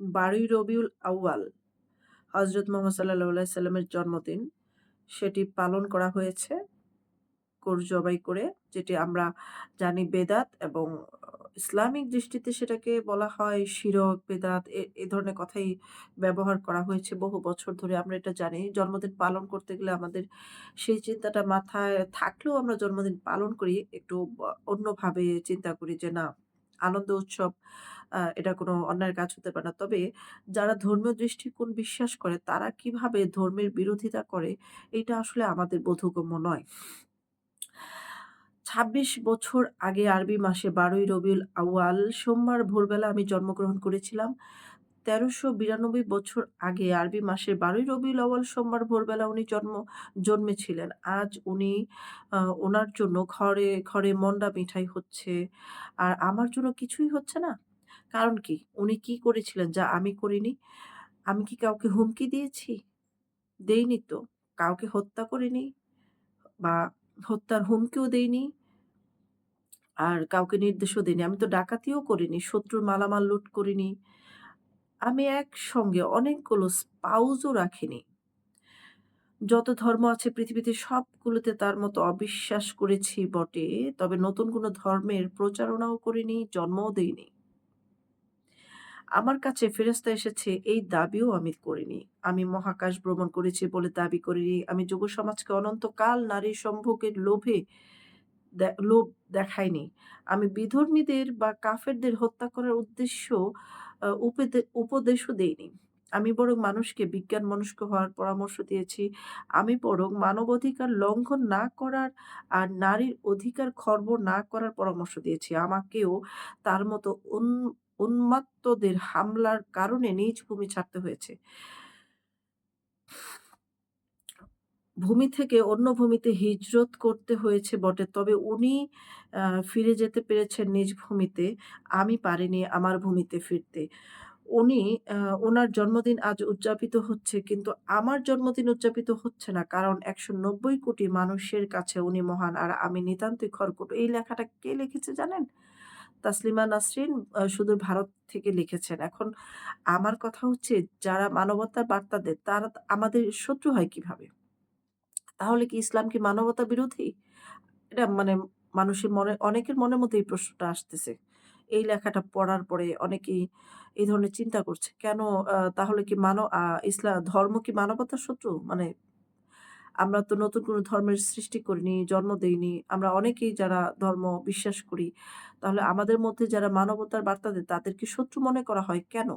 বারোই রবিউল আউয়াল হজরত মোহাম্মদ সাল্লাহ সাল্লামের জন্মদিন। সেটি পালন করা হয়েছে গরু জবাই করে, যেটি আমরা জানি বেদাত এবং ইসলামিক দৃষ্টিতে সেটাকে বলা হয় শিরক, বেদাত এ ধরনের কথাই ব্যবহার করা হয়েছে বহু বছর ধরে। আমরা এটা জানি। জন্মদিন পালন করতে গেলে আমাদের সেই চিন্তাটা মাথায় থাকলেও আমরা জন্মদিন পালন করি, একটু অন্যভাবে চিন্তা করি যে না আনন্দ উৎসব এটা কোনো অন্যায়ের কাজ হতে পারে না তবে যারা ধর্মীয় দৃষ্টিকোণ বিশ্বাস করে, তারা কীভাবে ধর্মের বিরোধিতা করে, এটা আসলে আমাদের বোধগম্য নয় ২৬ বছর আগে আরবি মাসে ১২ই রবিউল আউয়াল সোমবার ভোরবেলা আমি জন্মগ্রহণ করেছিলাম। ১৩৯২ বছর আগে আরবি মাসের ১২ই রবিউল আউয়াল সোমবার ভোরবেলা উনি জন্ম জন্মেছিলেন। আজ উনি ওনার জন্য ঘরে, ঘরে মন্ডা মিঠাই হচ্ছে। আর আমার জন্য কিছুই হচ্ছে না? কারণ কি? উনি কি করেছিলেন যা আমি করিনি? আমি কি কাউকে হুমকি দিয়েছি? দেইনি তো। কাউকে হত্যা করিনি বা হত্যার হুমকিও দেইনি। আর কাউকে নির্দেশও দিইনি। আমি তো ডাকাতিও করিনি, শত্রুর মালামাল লুট করিনি। আমি একসঙ্গে অনেকগুলো স্পাউজও রাখিনি। যত ধর্ম আছে পৃথিবীতে সবগুলোতে তার মতো অবিশ্বাস করেছি বটে, তবে নতুন কোনো ধর্মের প্রচারণাও করিনি, জন্মও দেইনি। আমার কাছে ফেরেস্তা এসেছে এই দাবিও আমি করিনি। আমি মহাকাশ ভ্রমণ করেছি বলে দাবি করিনি। আমি যুব সমাজকে অনন্তকাল নারী সম্ভোগের লোভে লোভ দেখায়নি। আমি বিধর্মীদের বা কাফেরদের হত্যা করার উদ্দেশ্য উপদেশও দেইনি। আমি বরং মানুষকে বিজ্ঞান মনস্ক হওয়ার পরামর্শ দিয়েছি। আমি বরং মানবাধিকার লঙ্ঘন না করার আর নারীর অধিকার খর্ব না করার পরামর্শ দিয়েছি। আমাকেও তার মতো উন, উন্মাত্তদের হামলার কারণে নিজ ভূমি ছাড়তে হয়েছে। ভূমি থেকে অন্য ভূমিতে হিজরত করতে হয়েছে বটে। তবে উনি ফিরে যেতে পেরেছেন নিজ ভূমিতে। আমি পারিনি আমার ভূমিতে ফিরতে। উনি ওনার জন্মদিন আজ উদযাপিত হচ্ছে, কিন্তু আমার জন্মদিন উদযাপিত হচ্ছে না। কারণ একশো নব্বই কোটি মানুষের কাছে উনি মহান, আর আমি নিতান্তই খড়কুটো। এই লেখাটা কে লিখেছে জানেন? তাসলিমা নাসরিন শুধু ভারত থেকে লিখেছেন। এখন আমার কথা হচ্ছে, যারা মানবতার বার্তা দেয়, তারা আমাদের শত্রু হয় কীভাবে? তাহলে কি ইসলাম কি মানবতা বিরোধী? এটা মানে মানুষের মনে অনেকের মনের মধ্যে এই প্রশ্নটা আসতেছে। এই লেখাটা পড়ার পরে অনেকেই এই ধরনের চিন্তা করছে। কেন তাহলে কি মানব ইসলাম ধর্ম কি মানবতার শত্রু? মানে আমরা তো নতুন কোনো ধর্মের সৃষ্টি করিনি, জন্ম দেইনি। আমরা অনেকেই যারা ধর্ম বিশ্বাস করি, তাহলে আমাদের মধ্যে যারা মানবতার বার্তা দেয় তাদেরকে শত্রু মনে করা হয় কেন?